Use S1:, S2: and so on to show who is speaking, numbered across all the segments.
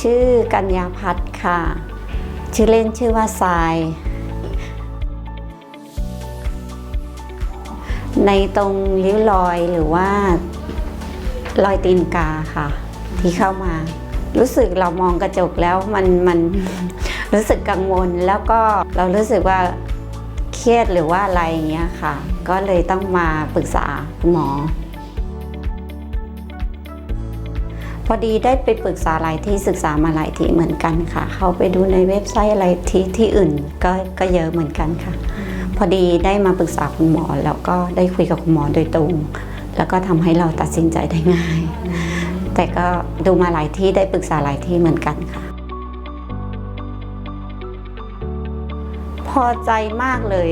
S1: ชื่อกัญญาพัฒน์ค่ะ ชื่อเล่นชื่อว่าทราย ในตรงริ้วรอยหรือว่ารอยตีนกาค่ะ ที่เข้ามา รู้สึกเรามองกระจกแล้วมันมันรู้สึกกังวลแล้วก็เรารู้สึกว่าเครียดหรือว่าอะไรอย่างเงี้ยค่ะ ก็เลยต้องมาปรึกษาคุณหมอ อดีได้ไปปรึกษาหลายที่ศึกษามาหลายที่เหมือนกันค่ะ เข้าไปดูในเว็บไซต์อะไรที่ที่อื่นก็ก็เยอะเหมือนกันค่ะ พอดีได้มาปรึกษาคุณหมอแล้วก็ได้คุยกับคุณหมอโดยตรง แล้วก็ทำให้เราตัดสินใจได้ง่าย แต่ก็ดูมาหลายที่ได้ปรึกษาหลายที่เหมือนกันค่ะ พอใจมากเลย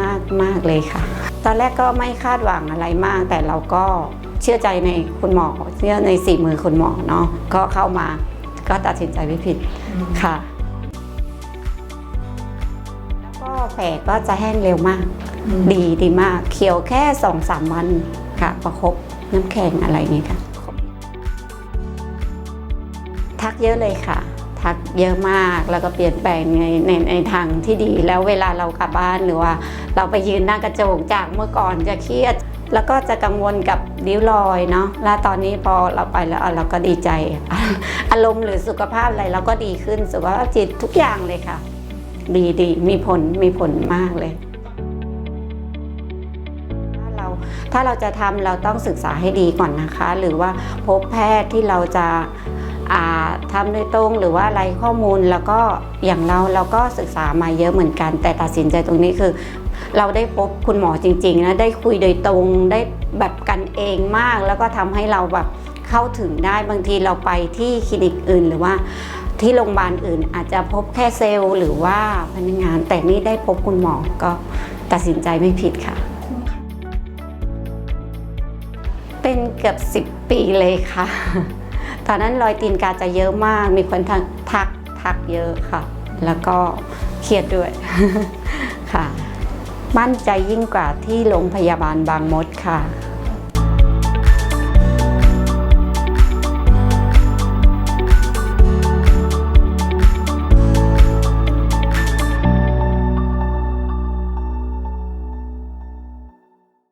S1: มากมากเลยค่ะ ตอนแรกก็ไม่คาดหวังอะไรมาก แต่เราก็ เชื่อใจในคุณหมอเชื่อในสี่มือคุณหมอเนาะก็เข้ามาก็ตัดสินใจไม่ผิดค่ะแล้วก็แผลก็จะแห้งเร็วมาก ดีดีมากเขียวแค่สองสามวันค่ะประคบน้ำแข็งอะไรอย่างนี้ค่ะ ทักเยอะเลยค่ะ ทักเยอะมากแล้วก็เปลี่ยนแปลงในในในทางที่ดี แล้วเวลาเรากลับบ้านหรือว่า เราไปยืนหน้ากระจกจากเมื่อก่อนจะเครียด แล้วก็จะกังวลกับริ้วรอยเนาะ แล้วตอนนี้พอเราไปแล้วเราก็ดีใจ อารมณ์หรือสุขภาพอะไรเราก็ดีขึ้น สุขภาพจิตทุกอย่างเลยค่ะ ดีดีมีผลมีผลมากเลย ถ้าเราถ้าเราจะทำเราต้องศึกษาให้ดีก่อนนะคะ หรือว่าพบแพทย์ที่เราจะาทำโดยตรงหรือว่าอะไรข้อมูลแล้วก็อย่างเราเราก็ศึกษามาเยอะเหมือนกัน แต่ตัดสินใจตรงนี้คือ เราได้พบคุณหมอจริงๆนะได้คุยโดยตรงได้แบบกันเองมาก แล้วก็ทำให้เราแบบเข้าถึงได้บางทีเราไปที่คลินิกอื่น หรือว่าที่โรงพยาบาลอื่น อาจจะพบแค่เซลล์หรือว่าพนักงาน แต่นี่ได้พบคุณหมอก็ตัดสินใจไม่ผิดค่ะ เป็นเกือบสิบปีเลยค่ะ ตอนนั้นรอยตีนกาจะเยอะมาก มีคนทักทักเยอะค่ะ แล้วก็เครียดด้วยค่ะ มั่นใจยิ่งกว่าที่โรงพยาบาลบางมดค่ะ